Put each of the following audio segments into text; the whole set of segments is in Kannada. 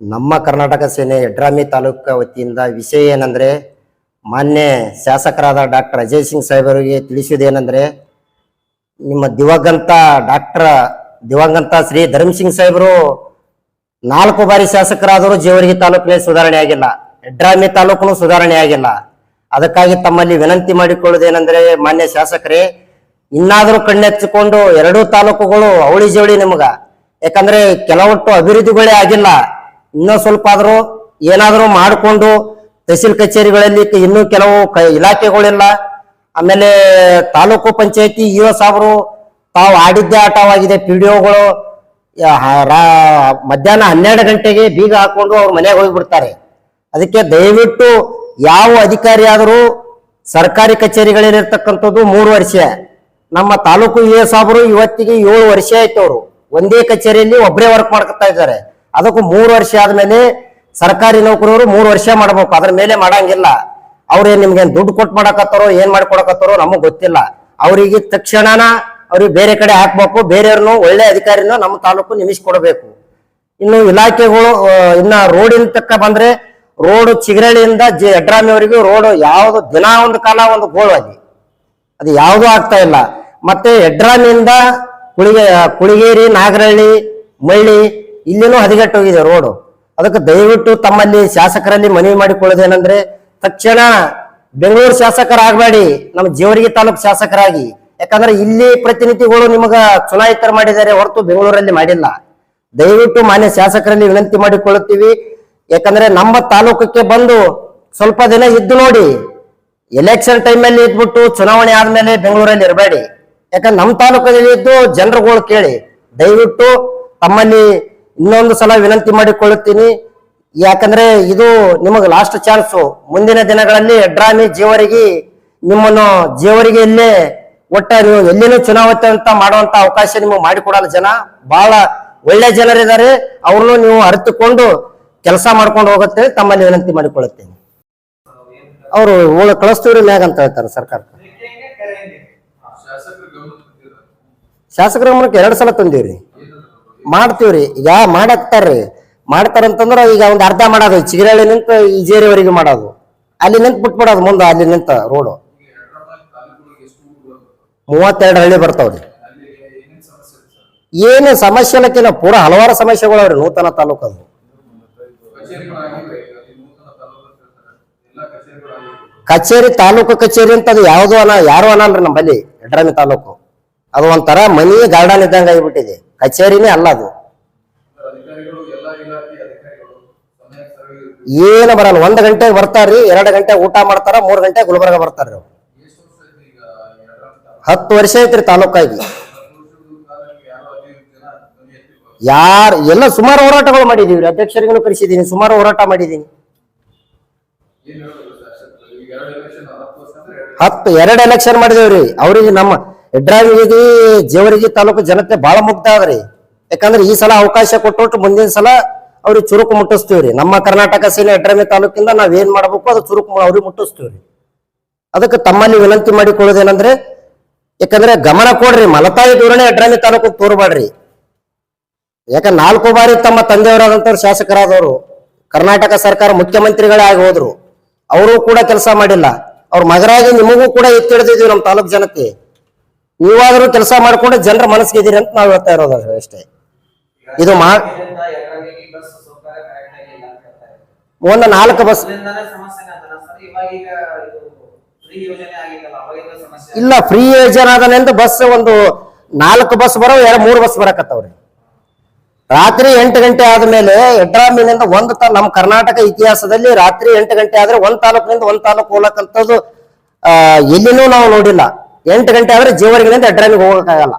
ನಮ್ಮ ಕರ್ನಾಟಕ ಸೇನೆ ಯಡ್ರಾಮಿ ತಾಲೂಕು ವತಿಯಿಂದ ವಿಷಯ ಏನಂದ್ರೆ, ಮಾನ್ಯ ಶಾಸಕರಾದ ಡಾಕ್ಟರ್ ಅಜಯ್ ಸಿಂಗ್ ಸಾಹೇಬರಿಗೆ ತಿಳಿಸುವುದೇನೆಂದ್ರೆ ನಿಮ್ಮ ದಿವಂಗತ ಡಾಕ್ಟರ್ ದಿವಂಗಂತ ಶ್ರೀ ಧರ್ಮಸಿಂಗ್ ಸಾಹೇಬರು ನಾಲ್ಕು ಬಾರಿ ಶಾಸಕರಾದರೂ ಜೇವರ್ಗಿ ತಾಲೂಕಿನಲ್ಲಿ ಸುಧಾರಣೆ ಆಗಿಲ್ಲ ಯಡ್ರಾಮಿ ತಾಲೂಕು ಸುಧಾರಣೆ ಆಗಿಲ್ಲ. ಅದಕ್ಕಾಗಿ ತಮ್ಮಲ್ಲಿ ವಿನಂತಿ ಮಾಡಿಕೊಳ್ಳುವುದೇನೆಂದ್ರೆ, ಮಾನ್ಯ ಶಾಸಕರೇ, ಇನ್ನಾದರೂ ಕಣ್ಣೆಚ್ಚಿಕೊಂಡು ಎರಡೂ ತಾಲೂಕುಗಳು ಅವಳಿ ಜವಳಿ ನಿಮಗ. ಯಾಕಂದ್ರೆ ಕೆಲವೊಟ್ಟು ಅಭಿವೃದ್ಧಿಗಳೇ ಆಗಿಲ್ಲ. ಇನ್ನೂ ಸ್ವಲ್ಪ ಆದರೂ ಏನಾದರೂ ಮಾಡಿಕೊಂಡು ತಹಸೀಲ್ ಕಚೇರಿಗಳಲ್ಲಿ ಇನ್ನೂ ಕೆಲವು ಇಲಾಖೆಗಳಿಲ್ಲ. ಆಮೇಲೆ ತಾಲೂಕು ಪಂಚಾಯತಿ ಒ ಸಾಬ್ರು ತಾವು ಆಡಿದ್ದೇ ಆಟವಾಗಿದೆ. ಪಿ ಡಿ ಒಗಳು ಮಧ್ಯಾಹ್ನ ಹನ್ನೆರಡು ಗಂಟೆಗೆ ಬೀಗ ಹಾಕೊಂಡು ಅವ್ರ ಮನೆಗೆ ಹೋಗಿಬಿಡ್ತಾರೆ. ಅದಕ್ಕೆ ದಯವಿಟ್ಟು ಯಾವ ಅಧಿಕಾರಿ ಆದರೂ ಸರ್ಕಾರಿ ಕಚೇರಿಗಳಲ್ಲಿರ್ತಕ್ಕಂಥದ್ದು ಮೂರು ವರ್ಷ. ನಮ್ಮ ತಾಲೂಕು ಇ ಎಸ್ ಅವರು ಇವತ್ತಿಗೆ ಏಳು ವರ್ಷ ಆಯ್ತು ಅವರು. ಒಂದೇ ಕಚೇರಿಯಲ್ಲಿ ಒಬ್ಬರೇ ವರ್ಕ್ ಮಾಡ್ಕೊತಾ ಇದ್ದಾರೆ. ಅದಕ್ಕೂ ಮೂರು ವರ್ಷ ಆದ್ಮೇಲೆ ಸರ್ಕಾರಿ ನೌಕರರು ಮೂರು ವರ್ಷ ಮಾಡ್ಬೇಕು. ಅದ್ರ ಮೇಲೆ ಮಾಡಂಗಿಲ್ಲ. ಅವ್ರೇನ್ ನಿಮ್ಗೆ ದುಡ್ಡು ಕೊಟ್ಟು ಮಾಡಕತ್ತಾರೋ, ಏನ್ ಮಾಡ್ಕೊಡಕತ್ತಾರೋ ನಮಗ್ ಗೊತ್ತಿಲ್ಲ. ಅವ್ರಿಗೆ ತಕ್ಷಣನ ಅವ್ರಿಗೆ ಬೇರೆ ಕಡೆ ಹಾಕ್ಬೇಕು. ಬೇರೆಯವ್ರನ್ನು ಒಳ್ಳೆ ಅಧಿಕಾರಿನ ನಮ್ಮ ತಾಲೂಕು ನಿಮಿಸ್ಕೊಡ್ಬೇಕು ಇನ್ನು ಇಲಾಖೆಗಳು ಇನ್ನ ರೋಡಿನ ತಕ್ಕ ಬಂದ್ರೆ ರೋಡ್ ಚಿಗರಳಿಯಿಂದ ಜೆ ಯಡ್ರಾಮಿಯವರಿಗೂ ರೋಡ್ ಯಾವ್ದು ದಿನ ಒಂದು ಕಾಲ ಒಂದು ಗೋಳು ಅದು ಯಾವುದೂ ಆಗ್ತಾ ಇಲ್ಲ. ಮತ್ತೆ ಯಡ್ರಾಮಿಯಿಂದ ಕುಳಿಗೆ, ಕುಳಿಗೇರಿ ನಾಗರಹಳ್ಳಿ ಮಳ್ಳಿ ಇಲ್ಲಿನೂ ಹದಿಗೆಟ್ಟು ಹೋಗಿದೆ ರೋಡು. ಅದಕ್ಕೆ ದಯವಿಟ್ಟು ತಮ್ಮಲ್ಲಿ ಶಾಸಕರಲ್ಲಿ ಮನವಿ ಮಾಡಿಕೊಳ್ಳೋದೇನೆಂದ್ರೆ ತಕ್ಷಣ ಬೆಂಗಳೂರು ಶಾಸಕರಾಗಬೇಡಿ, ನಮ್ಮ ಜೇವರಿಗೆ ತಾಲೂಕು ಶಾಸಕರಾಗಿ. ಯಾಕಂದ್ರೆ ಇಲ್ಲಿ ಪ್ರತಿನಿಧಿಗಳು ನಿಮಗ ಚುನಾಯಿತರ ಮಾಡಿದ್ದಾರೆ ಹೊರತು ಬೆಂಗಳೂರಲ್ಲಿ ಮಾಡಿಲ್ಲ. ದಯವಿಟ್ಟು ಮಾನ್ಯ ಶಾಸಕರಲ್ಲಿ ವಿನಂತಿ ಮಾಡಿಕೊಳ್ಳುತ್ತೀವಿ. ಯಾಕಂದ್ರೆ ನಮ್ಮ ತಾಲೂಕಕ್ಕೆ ಬಂದು ಸ್ವಲ್ಪ ದಿನ ಇದ್ದು ನೋಡಿ ಎಲೆಕ್ಷನ್ ಟೈಮಲ್ಲಿ ಇದ್ಬಿಟ್ಟು ಚುನಾವಣೆ ಆದ್ಮೇಲೆ ಬೆಂಗಳೂರಲ್ಲಿ ಇರಬೇಡಿ. ಯಾಕಂದ್ರೆ ನಮ್ಮ ತಾಲೂಕಲ್ಲಿ ಇದ್ದು ಜನರುಗಳು ಕೇಳಿ. ದಯವಿಟ್ಟು ತಮ್ಮಲ್ಲಿ ಇನ್ನೊಂದು ಸಲ ವಿನಂತಿ ಮಾಡಿಕೊಳ್ಳುತ್ತೀನಿ. ಯಾಕಂದ್ರೆ ಇದು ನಿಮಗೆ ಲಾಸ್ಟ್ ಚಾನ್ಸ್ ಮುಂದಿನ ದಿನಗಳಲ್ಲಿ ಡ್ರಾಮಿ ಜೀವರಿಗೆ ನಿಮ್ಮನ್ನು ಜೀವರಿಗೆಯಲ್ಲೇ ಒಟ್ಟ ನೀವು ಎಲ್ಲಿನೂ ಚುನಾವಣೆ ಅಂತ ಮಾಡುವಂತ ಅವಕಾಶ ನಿಮಗೆ ಮಾಡಿಕೊಡಲ್ಲ ಜನ. ಬಹಳ ಒಳ್ಳೆ ಜನರಿದ್ದಾರೆ. ಅವ್ರನ್ನು ನೀವು ಅರಿತುಕೊಂಡು ಕೆಲಸ ಮಾಡ್ಕೊಂಡು ಹೋಗುತ್ತೆ ತಮ್ಮಲ್ಲಿ ವಿನಂತಿ ಮಾಡಿಕೊಳ್ಳುತ್ತೇನೆ. ಅವರು ಓಳ ಕಳಿಸ್ತೀವ್ರಿ ಮ್ಯಾಗ ಅಂತ ಹೇಳ್ತಾರೆ ಸರ್ಕಾರಕ್ಕೆ ಶಾಸಕರ ಗಮನ ತಂದಿರ ಶಾಸಕರ ಗಮನಕ್ಕೆ ಎರಡು ಸಲ ತಂದೀವ್ರಿ. ಮಾಡ್ತೀವ್ರಿ. ಈಗ ಮಾಡಾಕ್ತಾರ್ರಿ. ಮಾಡ್ತಾರಂತಂದ್ರ ಈಗ ಒಂದ್ ಅರ್ಧ ಮಾಡೋದು, ಚಿಗರಳ್ಳಿ ನಿಂತ ಈಜೇರಿವರೆಗೆ ಮಾಡೋದು. ಅಲ್ಲಿ ನಿಂತ ಬಿಟ್ಬಿಡೋದು ಮುಂದೆ, ಅಲ್ಲಿ ನಿಂತ ರೋಡು ಮೂವತ್ತೆರಡು ಹಳ್ಳಿ ಬರ್ತಾವ್ರಿ. ಏನು ಸಮಸ್ಯೆ ಇಲ್ಲಕ್ಕಿಲ್ಲ ಪೂರ ಹಲವಾರು ಸಮಸ್ಯೆಗಳವ್ರಿ ನೂತನ ತಾಲ್ಲೂಕು ಅದು ಕಚೇರಿಗಳಾಗಿವೆ ಅಲ್ಲಿ ನೂತನ ತಾಲೂಕು ಅಂತ ಹೇಳ್ತಾರೆ ಎಲ್ಲ ಕಚೇರಿಗಳಾಗಿವೆ ಕಚೇರಿ, ತಾಲೂಕು ಕಚೇರಿ ಅಂತ ಅದು ಯಾವುದು ಅನ್ನ ಯಾರು ಅನ್ನಲ್ರಿ ನಮ್ಮಲ್ಲಿ, ಎಡ್ರಾಮಿ ತಾಲೂಕು. ಅದು ಒಂಥರ ಮನಿ ಗಾರ್ಡನ್ ಇದ್ದಂಗೆ ಆಗಿಬಿಟ್ಟಿದೆ. ಕಚೇರಿನೇ ಅಲ್ಲ ಅದು. ಏನು ಬರಲ್ಲ, ಒಂದು ಗಂಟೆಗೆ ಬರ್ತಾರ್ರಿ, ಎರಡು ಗಂಟೆ ಊಟ ಮಾಡ್ತಾರ, ಮೂರು ಗಂಟೆ ಗುಲ್ಬರ್ಗ ಬರ್ತಾರ್ರಿ ಹತ್ತು ವರ್ಷ ಐತ್ರಿ ತಾಲೂಕಾಗಿ. ಯಾರ, ಎಲ್ಲ ಸುಮಾರು ಹೋರಾಟಗಳು ಮಾಡಿದೀವಿ ಅಧ್ಯಕ್ಷರಿಗೂ ಕರೆಸಿದೀನಿ, ಸುಮಾರು ಹೋರಾಟ ಎರಡು ಹತ್ತು, ಎರಡು ಎಲೆಕ್ಷನ್ ಮಾಡಿದೇವ್ರಿ. ಅವ್ರಿಗೆ ನಮ್ಮ ಯಡ್ರಾಮಿಗೆ ಜೇವರಿಗಿ ತಾಲೂಕು ಜನತೆ ಬಹಳ ಮುಗ್ಧ ಅದ್ರಿ ಯಾಕಂದ್ರೆ ಈ ಸಲ ಅವಕಾಶ ಕೊಟ್ಟು ಮುಂದಿನ ಸಲ ಅವ್ರಿಗೆ ಚುರುಕು ಮುಟ್ಟಿಸ್ತೀವ್ರಿ. ನಮ್ಮ ಕರ್ನಾಟಕ ಸೇನೆ ಯಡ್ರಾಮಿ ತಾಲೂಕಿಂದ ನಾವ್ ಏನ್ ಮಾಡ್ಬೇಕು ಅದು ಚುರುಕು ಅವ್ರಿಗೆ ಮುಟ್ಟಿಸ್ತೀವ್ರಿ. ಅದಕ್ಕೆ ತಮ್ಮಲ್ಲಿ ವಿನಂತಿ ಮಾಡಿಕೊಳ್ಳೋದೇನಂದ್ರೆ, ಯಾಕಂದ್ರೆ ಗಮನ ಕೊಡ್ರಿ, ಮಲತಾಯಿ ಧೋರಣೆ ಯಡ್ರಾಮಿ ತಾಲೂಕು ತೋರ್ಬಾಡ್ರಿ ಯಾಕ ನಾಲ್ಕು ಬಾರಿ ತಮ್ಮ ತಂದೆಯವರಾದಂತವ್ರು ಶಾಸಕರಾದವರು, ಕರ್ನಾಟಕ ಸರ್ಕಾರ ಮುಖ್ಯಮಂತ್ರಿಗಳೇ ಆಗಿ ಹೋದ್ರು. ಅವರು ಕೂಡ ಕೆಲಸ ಮಾಡಿಲ್ಲ. ಅವ್ರ ಮಗರಾಗಿ ನಿಮಗೂ ಕೂಡ ಎತ್ತಿಡ್ದಿದ್ವಿ ನಮ್ಮ ತಾಲೂಕ್ ಜನತೆ ನೀವಾದ್ರೂ ಕೆಲಸ ಮಾಡಿಕೊಂಡು ಜನರ ಮನಸ್ಸಿಗೆ ಇದೀರಿ ಅಂತ ನಾವು ಹೇಳ್ತಾ ಇರೋದು ಅಷ್ಟೇ. ಇದು ಮಾ ಒಂದು ನಾಲ್ಕು ಬಸ್ ಇಲ್ಲ ಫ್ರೀ ಯೋಜನೆ ಆದನೆಂದು ಬಸ್ ಒಂದು ನಾಲ್ಕು ಬಸ್ ಬರೋ ಎರಡು ಮೂರು ಬಸ್ ಬರಕತ್ತವ್ರಿ. ರಾತ್ರಿ ಎಂಟು ಗಂಟೆ ಆದ್ಮೇಲೆ ಎಡ್ರಾಮಿನಿಂದ ಒಂದು ತಾ ನಮ್ಮ ಕರ್ನಾಟಕ ಇತಿಹಾಸದಲ್ಲಿ ರಾತ್ರಿ ಎಂಟು ಗಂಟೆ ಆದ್ರೆ ಒಂದ್ ತಾಲೂಕಿನಿಂದ ಒಂದ್ ತಾಲೂಕು ಹೋಗ್ಲಕ್ಕಂಥದ್ದು ಆ ಎಲ್ಲಿನೂ ನಾವು ನೋಡಿಲ್ಲ. ಎಂಟು ಗಂಟೆ ಆದ್ರೆ ಜೀವರಿಗಿನಿಂದ ಯಡ್ರಾಮಿಗೆ ಹೋಗೋಕ್ಕಾಗಲ್ಲ.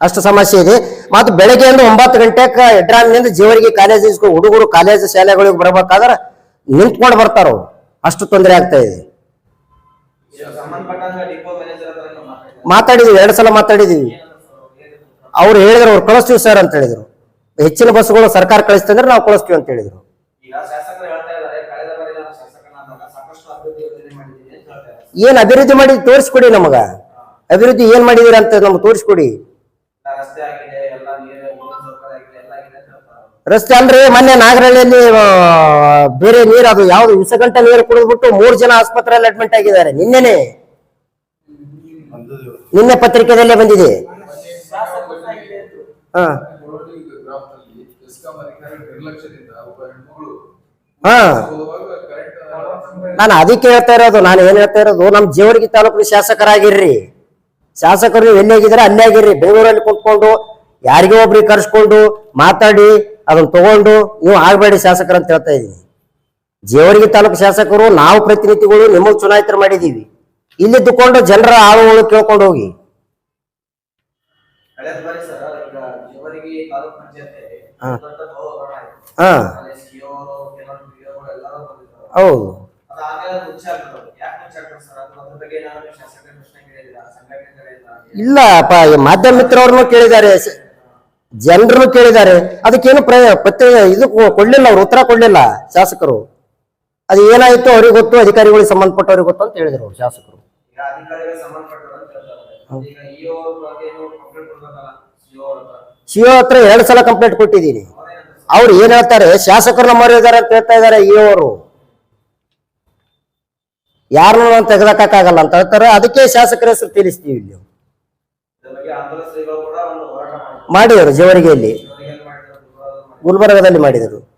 ಅಷ್ಟು ಸಮಸ್ಯೆ ಇದೆ. ಮತ್ತು ಬೆಳಗ್ಗೆಯಿಂದ ಒಂಬತ್ತು ಗಂಟೆಗೆ ಯಡ್ರಾಮಿನಿಂದ ಜೀವರಿಗೆ ಕಾಲೇಜ್ ಹುಡುಗರು ಕಾಲೇಜ್ ಶಾಲೆಗಳಿಗೆ ಬರ್ಬೇಕಾದ್ರೆ ನಿಂತ್ಕೊಂಡು ಬರ್ತಾರ ಅಷ್ಟು ತೊಂದರೆ ಆಗ್ತಾ ಇದೆ. ಮಾತಾಡಿದೀವಿ, ಎರಡು ಸಲ ಮಾತಾಡಿದೀವಿ. ಅವ್ರು ಹೇಳಿದ್ರು, ಅವ್ರು ಕಳಿಸ್ತೀವಿ ಸರ್ ಅಂತ ಹೇಳಿದ್ರು. ಹೆಚ್ಚಿನ ಬಸ್ಗಳು ಸರ್ಕಾರ ಕಳಿಸ್ತಂದ್ರೆ ನಾವು ಕಳಿಸ್ತೀವಿ ಅಂತ ಹೇಳಿದ್ರು. ಏನ್ ಅಭಿವೃದ್ಧಿ ಮಾಡಿ ತೋರಿಸ್ಕೊಡಿ ನಮಗ. ಅಭಿವೃದ್ಧಿ ಏನ್ ಮಾಡಿದೀರ ಅಂತ ನಮ್ಗೆ ತೋರಿಸ್ಕೊಡಿ. ರಸ್ತೆ. ಅಂದ್ರೆ ಮೊನ್ನೆ ನಾಗರಹಳ್ಳಿಯಲ್ಲಿ ಬೇರೆ ನೀರು ಅದು ಯಾವ್ದು ಗಂಟೆ ನೀರು ಕುಡಿದ್ಬಿಟ್ಟು ಮೂರ್ ಜನ ಆಸ್ಪತ್ರೆಯಲ್ಲಿ ಅಡ್ಮಿಟ್ ಆಗಿದ್ದಾರೆ. ನಿನ್ನೆನೆ. ನಿನ್ನೆ ಪತ್ರಿಕೆದಲ್ಲೇ ಬಂದಿದೆ. ಹಾ. ಹಾ. ನಾನು ಅದಕ್ಕೆ ಹೇಳ್ತಾ ಇರೋದು ನಾನು ಏನ್ ಹೇಳ್ತಾ ಇರೋದು ನಮ್ ಜೇವರ್ಗಿ ತಾಲೂಕು ಶಾಸಕರಾಗಿರ್ರಿ. ಶಾಸಕರು ನೀವು ಎಲ್ಲಿ ಆಗಿದ್ರೆ ಅಲ್ಲೇ ಆಗಿರ್ರಿ ಬೆಂಗಳೂರಲ್ಲಿ ಕುತ್ಕೊಂಡು ಯಾರಿಗೋ ಒಬ್ರಿಗೆ ಕರ್ಸ್ಕೊಂಡು ಮಾತಾಡಿ ಅದನ್ನ ತಗೊಂಡು ನೀವು ಆಗ್ಬೇಡಿ ಶಾಸಕರು ಅಂತ ಹೇಳ್ತಾ ಇದೀನಿ ಜೇವರ್ಗಿ ತಾಲೂಕು ಶಾಸಕರು ನಾವು ಪ್ರತಿನಿಧಿಗಳು ನಿಮಗ್ ಚುನಾಯಿತರು ಮಾಡಿದೀವಿ ಇಲ್ಲಿ ದುಕೊಂಡು ಜನರ ಆಳುಗಳು ಕೇಳ್ಕೊಂಡು ಹೋಗಿ. ಹಾ. ಕೇಳಿಲ್ಲ ಇಲ್ಲಪ್ಪ ಈ ಮಾಧ್ಯಮ ಮಿತ್ರವ್ರನ್ನು ಕೇಳಿದ್ದಾರೆ. ಜನರನ್ನು ಕೇಳಿದ್ದಾರೆ. ಅದಕ್ಕೇನು ಪ್ರ ಪತ್ರ ಇದು ಕೊಡ್ಲಿಲ್ಲ ಅವ್ರು ಉತ್ತರ ಕೊಡ್ಲಿಲ್ಲ ಶಾಸಕರು. ಅದು ಏನಾಯ್ತು ಅವ್ರಿಗೆ ಗೊತ್ತು ಅಧಿಕಾರಿಗಳಿಗೆ ಸಂಬಂಧಪಟ್ಟವ್ರಿಗೆ ಗೊತ್ತು ಅಂತ ಹೇಳಿದ್ರು ಅವ್ರು ಶಾಸಕರು. ಸಿಒ ಹತ್ರ? ಎರಡು ಸಲ ಕಂಪ್ಲೇಂಟ್ ಕೊಟ್ಟಿದ್ದೀನಿ. ಅವ್ರು ಏನ್ ಹೇಳ್ತಾರೆ? ಶಾಸಕರು ನಮ್ಮವ್ರು ಇದಾರೆ ಅಂತ ಹೇಳ್ತಾ ಇದಾರೆ ಇ ಅವರು. ಯಾರನ್ನೂ ತೆಗೆದಕ್ಕಾಗಲ್ಲ ಅಂತ ಹೇಳ್ತಾರೆ. ಅದಕ್ಕೆ ಶಾಸಕರ ಹೆಸರು ತಿಳಿಸ್ತೀವಿ ಇಲ್ಲಿ. ಮಾಡಿದ್ರು ಜವರಿಗೆಯಲ್ಲಿ ಗುಲ್ಬರ್ಗದಲ್ಲಿ ಮಾಡಿದರು.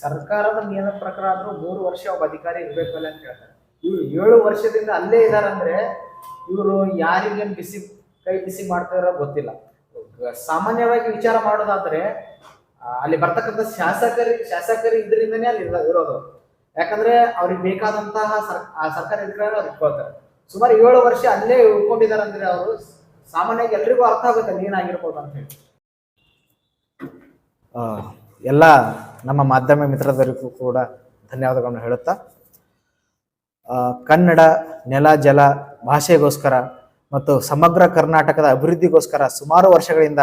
ಸರ್ಕಾರದ ನಿಯಮ ಪ್ರಕಾರ ಆದ್ರೂ ಮೂರು ವರ್ಷ ಒಬ್ಬ ಅಧಿಕಾರಿ ಇರ್ಬೇಕಲ್ಲ ಅಂತ ಹೇಳ್ತಾರೆ. ಇವ್ರು ಏಳು ವರ್ಷದಿಂದ ಅಲ್ಲೇ ಇದಾರಂದ್ರೆ ಇವರು ಯಾರಿಗೇನ್ ಬಿಸಿ, ಕೈ ಬಿಸಿ ಮಾಡ್ತಾರೋ ಗೊತ್ತಿಲ್ಲ. ಸಾಮಾನ್ಯವಾಗಿ ವಿಚಾರ ಮಾಡೋದಾದ್ರೆ ಅಲ್ಲಿ ಬರ್ತಕ್ಕಂಥ ಶಾಸಕರಿ, ಶಾಸಕರು ಇದ್ರಿಂದನೇ ಅಲ್ಲಿ ಇರ- ಇರೋದು. ಯಾಕಂದ್ರೆ ಅವ್ರಿಗೆ ಬೇಕಾದಂತಹ ಸರ್ಕಾರಿ ಅಧಿಕಾರಿ ಅವ್ರು ಇಟ್ಕೊಳ್ತಾರೆ ಸುಮಾರು ಏಳು ವರ್ಷ ಅಲ್ಲೇ ಉಳ್ಕೊಂಡಿದ್ದಾರೆ ಅಂದ್ರೆ ಅವರು ಸಾಮಾನ್ಯವಾಗಿ ಎಲ್ರಿಗೂ ಅರ್ಥ ಆಗುತ್ತೆ ಏನಾಗಿರ್ಬೋದು ಅಂತ ಹೇಳಿ. ಎಲ್ಲ ನಮ್ಮ ಮಾಧ್ಯಮ ಮಿತ್ರರಿಗೂ ಕೂಡ ಧನ್ಯವಾದಗಳನ್ನು ಹೇಳುತ್ತಾ ಕನ್ನಡ ನೆಲ ಜಲ ಭಾಷೆಗೋಸ್ಕರ ಮತ್ತು ಸಮಗ್ರ ಕರ್ನಾಟಕದ ಅಭಿವೃದ್ಧಿಗೋಸ್ಕರ ಸುಮಾರು ವರ್ಷಗಳಿಂದ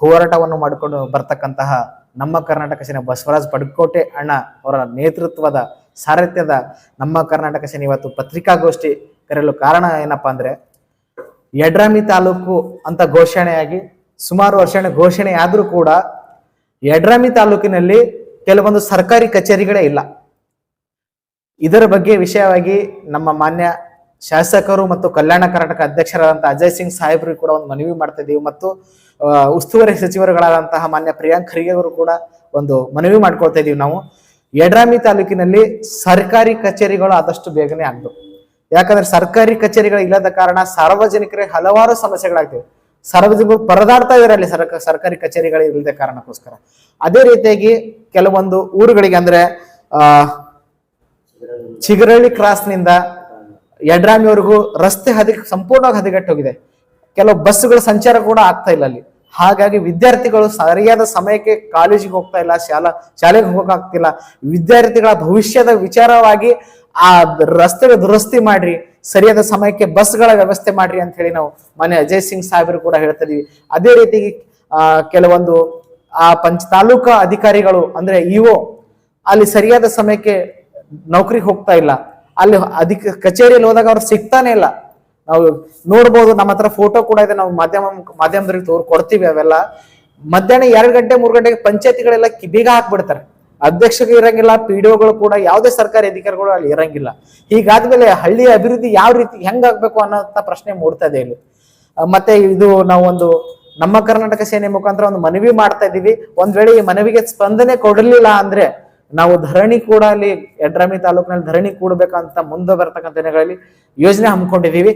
ಹೋರಾಟವನ್ನು ಮಾಡಿಕೊಂಡು ಬರ್ತಕ್ಕಂತಹ ನಮ್ಮ ಕರ್ನಾಟಕ ಸೇನೆ ಬಸವರಾಜ್ ಪಡ್ಕೋಟೆ ಅಣ್ಣ ಅವರ ನೇತೃತ್ವದ ಸಾರಥ್ಯದ ನಮ್ಮ ಕರ್ನಾಟಕ ಸೇನೆ ಇವತ್ತು ಪತ್ರಿಕಾಗೋಷ್ಠಿ ಕರೆಯಲು ಕಾರಣ ಏನಪ್ಪಾ ಅಂದ್ರೆ ಯಡ್ರಾಮಿ ತಾಲೂಕು ಅಂತ ಘೋಷಣೆಯಾಗಿ ಸುಮಾರು ವರ್ಷ ಘೋಷಣೆ ಆದರೂ ಕೂಡ ಯಡ್ರಾಮಿ ತಾಲೂಕಿನಲ್ಲಿ ಕೆಲವೊಂದು ಸರ್ಕಾರಿ ಕಚೇರಿಗಳೇ ಇಲ್ಲ. ಇದರ ಬಗ್ಗೆ ವಿಷಯವಾಗಿ ನಮ್ಮ ಮಾನ್ಯ ಶಾಸಕರು ಮತ್ತು ಕಲ್ಯಾಣ ಕರ್ನಾಟಕ ಅಧ್ಯಕ್ಷರಾದಂತಹ ಅಜಯ್ ಸಿಂಗ್ ಸಾಹೇಬ್ರಿಗೆ ಕೂಡ ಒಂದು ಮನವಿ ಮಾಡ್ತಾ ಇದ್ದೀವಿ ಮತ್ತು ಉಸ್ತುವಾರಿ ಸಚಿವರುಗಳಾದಂತಹ ಮಾನ್ಯ ಪ್ರಿಯಾಂಕ್ ಖರ್ಗೆ ಅವರು ಕೂಡ ಒಂದು ಮನವಿ ಮಾಡ್ಕೊಳ್ತಾ ಇದೀವಿ ನಾವು. ಯಡ್ರಾಮಿ ತಾಲೂಕಿನಲ್ಲಿ ಸರ್ಕಾರಿ ಕಚೇರಿಗಳು ಆದಷ್ಟು ಬೇಗನೆ ಆಗ್ಬೇಕು. ಯಾಕಂದ್ರೆ ಸರ್ಕಾರಿ ಕಚೇರಿಗಳು ಇಲ್ಲದ ಕಾರಣ ಸಾರ್ವಜನಿಕರಿಗೆ ಹಲವಾರು ಸಮಸ್ಯೆಗಳಾಗ್ತಿವೆ. ಸಾರ್ವಜನಿಕರು ಪರದಾಡ್ತಾ ಇರಲಿ ಸರ್ಕ ಸರ್ಕಾರಿ ಕಚೇರಿಗಳು ಇಲ್ಲದ ಕಾರಣಕ್ಕೋಸ್ಕರ. ಅದೇ ರೀತಿಯಾಗಿ ಕೆಲವೊಂದು ಊರುಗಳಿಗೆ ಅಂದ್ರೆ, ಆ, ಚಿಗರಳ್ಳಿ ಕ್ರಾಸ್ನಿಂದ ಯಡ್ರಾಮಿವರೆಗೂ ರಸ್ತೆ ಹದಿ, ಸಂಪೂರ್ಣವಾಗಿ ಹದಗೆಟ್ಟು ಹೋಗಿದೆ ಕೆಲವು ಬಸ್ಸುಗಳ ಸಂಚಾರ ಕೂಡ ಆಗ್ತಾ ಇಲ್ಲ ಅಲ್ಲಿ. ಹಾಗಾಗಿ ವಿದ್ಯಾರ್ಥಿಗಳು ಸರಿಯಾದ ಸಮಯಕ್ಕೆ ಕಾಲೇಜಿಗೆ ಹೋಗ್ತಾ ಇಲ್ಲ, ಶಾಲಾ, ಶಾಲೆಗೆ ಹೋಗೋಕ್ಕಾಗ್ತಿಲ್ಲ ವಿದ್ಯಾರ್ಥಿಗಳ ಭವಿಷ್ಯದ ವಿಚಾರವಾಗಿ ಆ ರಸ್ತೆ ದುರಸ್ತಿ ಮಾಡ್ರಿ, ಸರಿಯಾದ ಸಮಯಕ್ಕೆ ಬಸ್ಗಳ ವ್ಯವಸ್ಥೆ ಮಾಡ್ರಿ ಅಂತ ಹೇಳಿ ನಾವು ಮನೆ ಅಜಯ್ ಸಿಂಗ್ ಸಾಹೇಬರು ಕೂಡ ಹೇಳ್ತಾ ಇದೀವಿ. ಅದೇ ರೀತಿ ಆ, ಕೆಲವೊಂದು, ಆ, ಪಂಚ ತಾಲೂಕಾ ಅಧಿಕಾರಿಗಳು, ಅಂದ್ರೆ ಇಒ ಅಲ್ಲಿ ಸರಿಯಾದ ಸಮಯಕ್ಕೆ ನೌಕರಿಗೆ ಹೋಗ್ತಾ ಇಲ್ಲ. ಅಲ್ಲಿ ಅಧಿಕ, ಕಚೇರಿಯಲ್ಲಿ ಹೋದಾಗ ಅವ್ರು ಸಿಗ್ತಾನೆ ಇಲ್ಲ. ನಾವು ನೋಡ್ಬೋದು, ನಮ್ಮ ಹತ್ರ ಫೋಟೋ ಕೂಡ ಇದೆ, ನಾವು ಮಾಧ್ಯಮ ಮಾಧ್ಯಮದವ್ರಿಗೆ ತೋರ್, ಕೊಡ್ತೀವಿ ಅವೆಲ್ಲ. ಮಧ್ಯಾಹ್ನ ಎರಡ್ ಗಂಟೆ, ಮೂರ್ ಗಂಟೆಗೆ ಪಂಚಾಯತಿಗಳೆಲ್ಲ ಕಿಬಿಗ ಹಾಕ್ಬಿಡ್ತಾರೆ. ಅಧ್ಯಕ್ಷರು ಇರಂಗಿಲ್ಲ, ಪಿ ಕೂಡ ಯಾವುದೇ ಸರ್ಕಾರಿ ಅಧಿಕಾರಿಗಳು ಅಲ್ಲಿ ಇರಂಗಿಲ್ಲ. ಹೀಗಾದ್ಮೇಲೆ ಹಳ್ಳಿಯ ಅಭಿವೃದ್ಧಿ ಯಾವ ರೀತಿ ಹೆಂಗಾಗ್ಬೇಕು ಅನ್ನೋಂಥ ಪ್ರಶ್ನೆ ಮೂಡ್ತಾ ಇದೆ ಇಲ್ಲಿ. ಮತ್ತೆ ಇದು ನಾವು ಒಂದು ನಮ್ಮ ಕರ್ನಾಟಕ ಸೇನೆ ಮುಖಾಂತರ ಒಂದು ಮನವಿ ಮಾಡ್ತಾ ಇದೀವಿ. ಒಂದ್ ವೇಳೆ ಈ ಮನವಿಗೆ ಸ್ಪಂದನೆ ಕೊಡಲಿಲ್ಲ ಅಂದ್ರೆ ನಾವು ಧರಣಿ ಕೂಡ ಅಲ್ಲಿ ಯಡ್ರಾಮಿ ತಾಲೂಕಿನಲ್ಲಿ ಧರಣಿ ಕೂಡಬೇಕಂತ ಮುಂದೆ ಬರ್ತಕ್ಕಂಥ ದಿನಗಳಲ್ಲಿ ಯೋಜನೆ ಹಮ್ಮಿಕೊಂಡಿದೀವಿ